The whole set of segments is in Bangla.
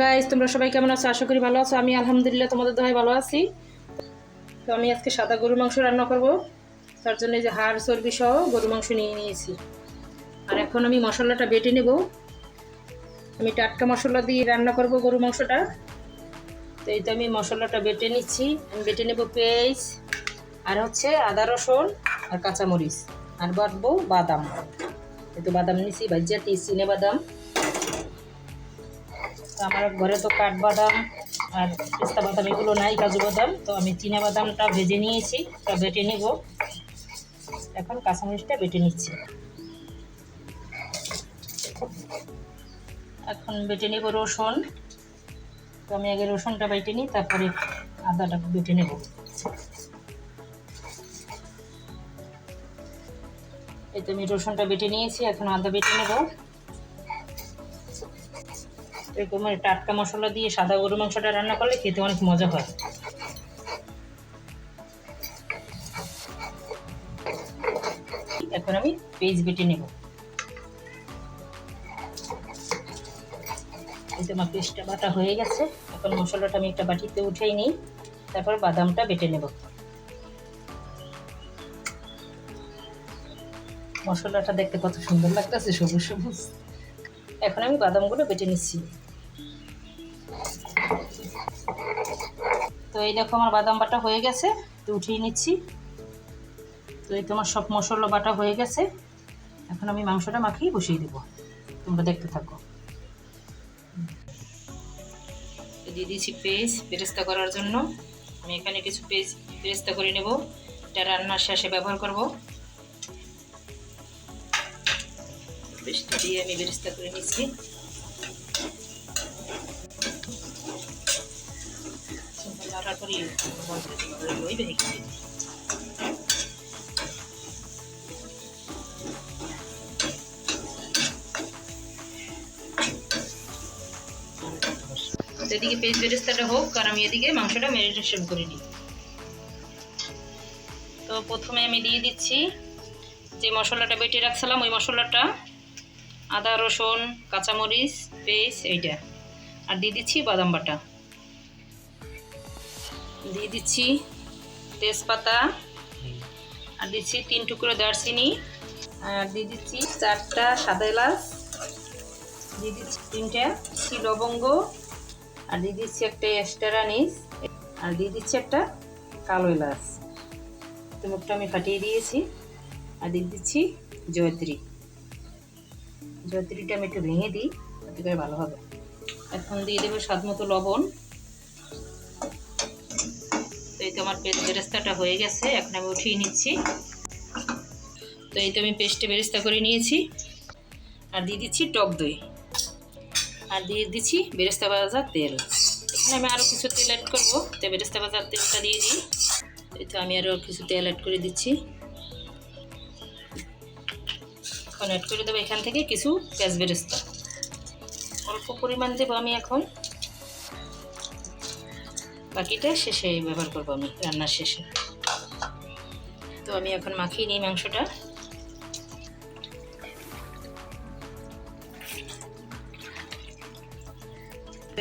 গাইস তোমরা সবাই কেমন আছো? আশা করি ভালো আছো। আমি আলহামদুলিল্লাহ তোমাদের দোহাই ভালো আছি। তো আমি আজকে সাদা গরু মাংস রান্না করব। তার জন্য যে হাড় চর্বি সহ গরু মাংস নিয়ে নিয়েছি। আর এখন আমি মশলাটা বেটে নেব। আমি টাটকা মশলা দিয়ে রান্না করব গরু মাংসটা। তো এই তো আমি মশলাটা বেটে নিচ্ছি। আমি বেটে নেব পেঁয়াজ, আর হচ্ছে আদা, রসুন, আর কাঁচামরিচ। আর বাটবো বাদাম। এই তো বাদাম নিছি ভাজিয়া চিনে বাদাম। তো আমার ঘরে তো কাঠবাদাম আর পেস্তা বাদাম এগুলো নাই, কাজু বাদাম। তো আমি চীনা বাদামটা ভেজে নিয়েছি তা বেটে নেব। এখন কাঁচামরিচটা বেটে নিচ্ছি। এখন বেটে নেব রসুন। তো আমি আগে রসুনটা বেটে নিই, তারপরে আদাটা বেটে নেব। এই তো আমি রসুনটা বেটে নিয়েছি, এখন আদা বেটে নেব। এরকম মানে টাটকা মশলা দিয়ে সাদা গরু মাংসটা রান্না করলে খেতে অনেক মজা হয়। এখন আমি পেঁয়াজ বেটে নেব। এই তো আমার পেস্টটা বাটা হয়ে গেছে, এখন মশলাটা আমি একটা বাটিতে উঠেই নিই, তারপর বাদামটা বেটে নেব। মশলাটা দেখতে কত সুন্দর লাগতেছে, সবুজ সবুজ। এখন আমি বাদামগুলো বেটে নিচ্ছি। তো এই দেখো আমার বাদাম বাটা হয়ে গেছে তো উঠিয়ে নিচ্ছি। তো এই তোমার সব মশলা বাটা হয়ে গেছে, এখন আমি মাংসটা মাখিয়ে বসিয়ে দেবো। তোমরা দেখতে থাকো। দিয়ে দিয়েছি পেজ বেরেস্তা করার জন্য। আমি এখানে কিছু পেজ বেরেস্তা করে নেব। এটা রান্নার শেষে ব্যবহার করব। পেস্টটা দিয়ে আমি বেরেস্তা করে নিচ্ছি। করি ওই ভেঙে এদিকে পেস্ট বেরেস্তাটা হোক আর আমি এদিকে মাংসটা মেরিটেশন করে নিই। তো প্রথমে আমি দিয়ে দিচ্ছি যে মশলাটা বেটে রাখছিলাম, ওই মশলাটা, আদা, রসুন, কাঁচামরিচ, পেস্ট, এইটা। আর দিয়ে দিচ্ছি বাদাম বাটা। দিয়ে দিচ্ছি তেজপাতা। আর দিচ্ছি তিন টুকরো দারচিনি। আর দিয়ে দিচ্ছি চারটা সাদা এলাচ। দিয়ে দিচ্ছি তিনটা লবঙ্গ। আর দিয়ে দিচ্ছি একটা এক্সট্রা আনিস আর দিয়ে দিচ্ছি একটা কালো এলাচ। মুখটা আমি ফাটিয়ে দিয়েছি। আর দিয়ে দিচ্ছি জয়ত্রী। জয়ত্রীটা আমি একটু ভেঙে দিই করে ভালো হবে। এখন দিয়ে দেবো স্বাদ মতো লবণ। তো আমার পেস্ট বেরেস্তাটা হয়ে গেছে, এখন আমি উঠিয়ে নিচ্ছি। তো এই তো আমি পেস্টে বেরেস্তা করে নিয়েছি। আর দিয়ে দিচ্ছি টক দই। আর দিয়ে দিচ্ছি বেরেস্তা ভাজা তেল। এখানে আমি আরও কিছু তেল অ্যাড করব। তো বেরেস্তা ভাজার তেলটা দিয়ে দিই। এই তো আমি আরও কিছু তেল অ্যাড করে দিচ্ছি। এখন অ্যাড করে দেবো এখান থেকে কিছু পেঁয়াজ বেরেস্তা। অল্প পরিমাণ দেবো আমি এখন। বাকিটা শেষে ব্যবহার করব আমি, রান্নার শেষে। তো আমি এখন মাখিয়ে নিই মাংসটা।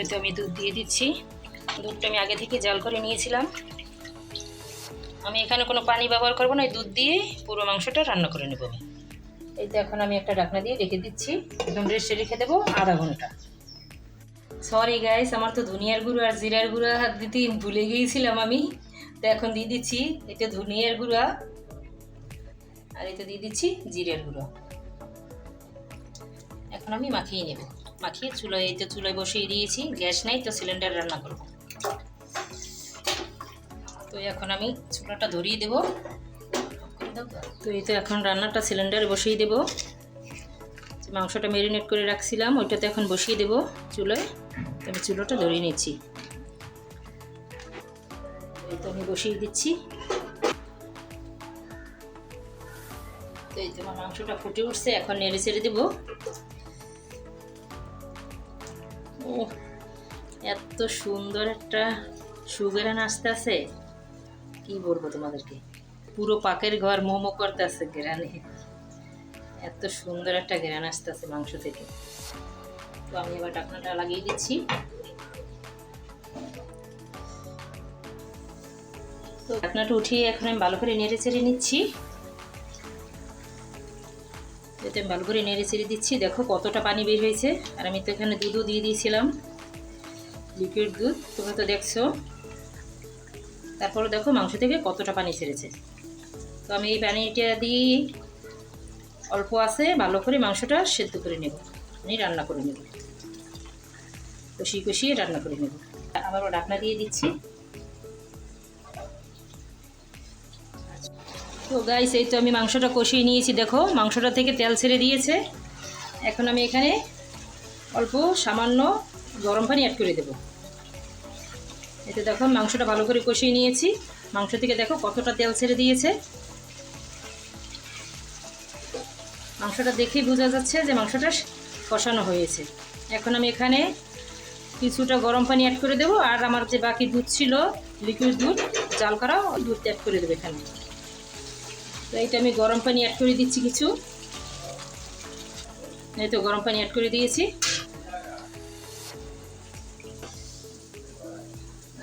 তো আমি দুধ দিয়ে দিচ্ছি। দুধটা আমি আগে থেকে জাল করে নিয়েছিলাম। আমি এখানে কোনো পানি ব্যবহার করব না, এই দুধ দিয়ে পুরো মাংসটা রান্না করে নেব। আমি এই তো এখন আমি একটা ঢাকনা দিয়ে রেখে দিচ্ছি। একদম রেস্টে রেখে দেবো আধা ঘণ্টা। সরি গাইস আমার তো ধনিয়ার গুঁড়ো আর জিরার গুঁড়া দিতে ভুলে গিয়েছিলাম আমি। তো এখন দিয়ে দিচ্ছি এতে ধনিয়ার গুঁড়া আর এতে দিয়ে দিচ্ছি জিরের গুঁড়ো। এখন আমি মাখিয়ে নেব। মাখিয়ে চুলায়, এই তো চুলায় বসিয়ে দিয়েছি, গ্যাস নাই তো সিলিন্ডার রান্না করব। তো এখন আমি চুলাটা ধরিয়ে দেব। তো এই তো এখন রান্নাটা সিলিন্ডারে বসিয়ে দেব। মাংসটা ম্যারিনেট করে রাখছিলাম, ওইটাতে এখন বসিয়ে দেব চুলোয়। তবে চুলোটা ধরিয়ে নিচ্ছি। তো আমি বসিয়ে দিচ্ছি। তো এই তোমার মাংসটা ফুটে উঠছে, এখন নেড়ে ছেড়ে দেবো। ও এত সুন্দর একটা সুগেরান আসতে আছে। কি বলব তোমাদেরকে? পুরো পাকের ঘর মোমো করতে আছে গ্রানে। এত সুন্দর একটা গ্রান আসতে আছে মাংস থেকে। তো আমি এবার ঢাকনাটা লাগিয়ে দিচ্ছি। তো ঢাকনাটা উঠিয়ে এখন আমি ভালো করে নেড়ে চেড়ে নিচ্ছি। এতে ভালো করে নেড়ে চেড়ে দিচ্ছি, দেখো কতটা পানি বের হয়েছে। আর আমি তো এখানে দুধও দিয়ে দিয়েছিলাম, লিকুইড দুধ, তোমরা তো দেখছ। তারপরে দেখো মাংস থেকে কতটা পানি ছেড়েছে। তো আমি এই পানিটা দিয়ে অল্প আছে, ভালো করে মাংসটা সেদ্ধ করে নেব। আমি রান্না করে নেব। কষিয়ে কষিয়ে রান্না করে নেব। আবারও ঢাকনা দিয়ে দিচ্ছি। তো গাইস এই তো আমি মাংসটা কষিয়ে নিয়েছি, দেখো। মাংসটা থেকে তেল ছেড়ে দিয়েছে। এখন আমি এখানে অল্প সামান্য গরম পানি অ্যাড করে দেবো। এতে দেখো, মাংসটা ভালো করে কষিয়ে নিয়েছি। মাংস থেকে দেখো কতটা তেল ছেড়ে দিয়েছে। মাংসটা দেখেই বোঝা যাচ্ছে যে মাংসটা কষানো হয়েছে। এখন আমি এখানে কিছুটা গরম পানি অ্যাড করে দেবো, আর আমার যে বাকি দুধ ছিল লিকুইড দুধ, জাল করা দুধটা অ্যাড করে দেবো এখানে। তো এইটা আমি গরম পানি অ্যাড করে দিচ্ছি কিছু। এই তো গরম পানি অ্যাড করে দিয়েছি।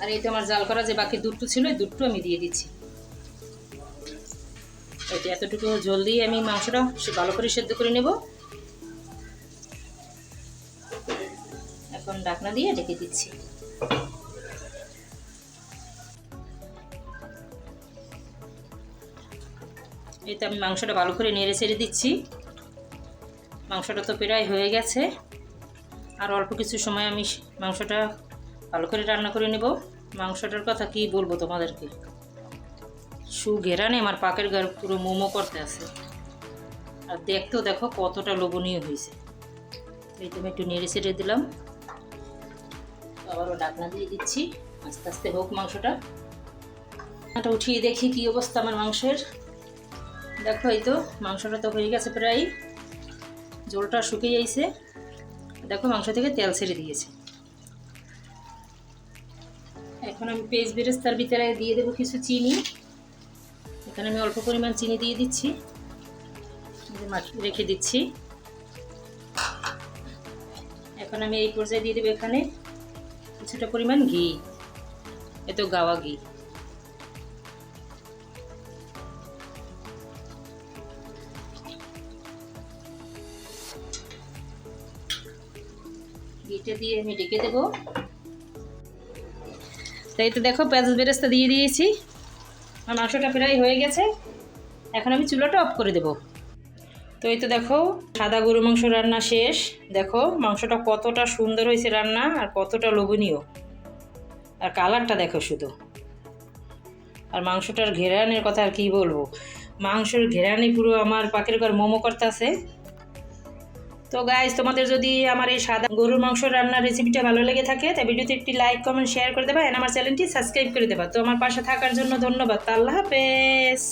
আর এই তো আমার জাল করা যে বাকি দুধটু ছিল ওই দুধটু আমি দিয়ে দিচ্ছি। এই এতটুকু জল দিয়ে আমি মাংসটা ভালো করে সেদ্ধ করে নেব। এখন ঢাকনা দিয়ে ঢেকে দিচ্ছি। এই তো আমি মাংসটা ভালো করে নেড়ে ছেড়ে দিচ্ছি। মাংসটা তো প্রায় হয়ে গেছে। আর অল্প কিছু সময় আমি মাংসটা ভালো করে রান্না করে নেব। মাংসটার কথা কি বলব তোমাদেরকে? সু ঘেরানে আমার পাকের গার পুরো মোমো করতে আছে। আর দেখতেও দেখো কতটা লোভনীয় হয়েছে। এই তুমি একটু নেড়ে ছেড়ে দিলাম। আবারও ডাকনা দিয়ে দিচ্ছি। আস্তে আস্তে হোক মাংসটা। এটা উঠিয়ে দেখি কি অবস্থা আমার মাংসের। দেখো এই তো, মাংসটা তো হয়ে গেছে প্রায়। জলটা শুকিয়ে যাইছে দেখো মাংস থেকে তেল ছেড়ে দিয়েছে। এখন আমি পেঁয়াজ বেরেস্তার ভিতরে দিয়ে দেবো কিছু চিনি। এখানে আমি অল্প পরিমাণ চিনি দিয়ে দিচ্ছি। রেখে দিচ্ছি। এখন আমি এই পর্যায়ে দিয়ে দেবো এখানে কিছুটা পরিমাণ ঘি। এত গাওয়া ঘি। দিয়ে আমি ডেকে দেবো। তাই তো দেখো পেঁয়াজ বেরেস্তা দিয়ে দিয়েছি। আর মাংসটা প্রায় হয়ে গেছে। এখন আমি চুলাটা অফ করে দেব। তো এই তো দেখো, সাদা গরু মাংস রান্না শেষ। দেখো, মাংসটা কতটা সুন্দর হয়েছে রান্না আর কতটা লোভনীয়। আর কালারটা দেখো শুধু। আর মাংসটার ঘেরানের কথা আর কি বলব? মাংসের ঘেরানি পুরো আমার পাকের ঘর মোমো করতে আছে তো গাইজ তোমাদের যদি আমার এই সাদা গরুর মাংস রান্নার রেসিপিটা ভালো লেগে থাকে তা ভিডিওতে একটি লাইক কমেন্ট শেয়ার করে দেবা আর আমার চ্যানেলটি সাবস্ক্রাইব করে দেবা। তো আমার পাশে থাকার জন্য ধন্যবাদ। আল্লাহ হাফেজ!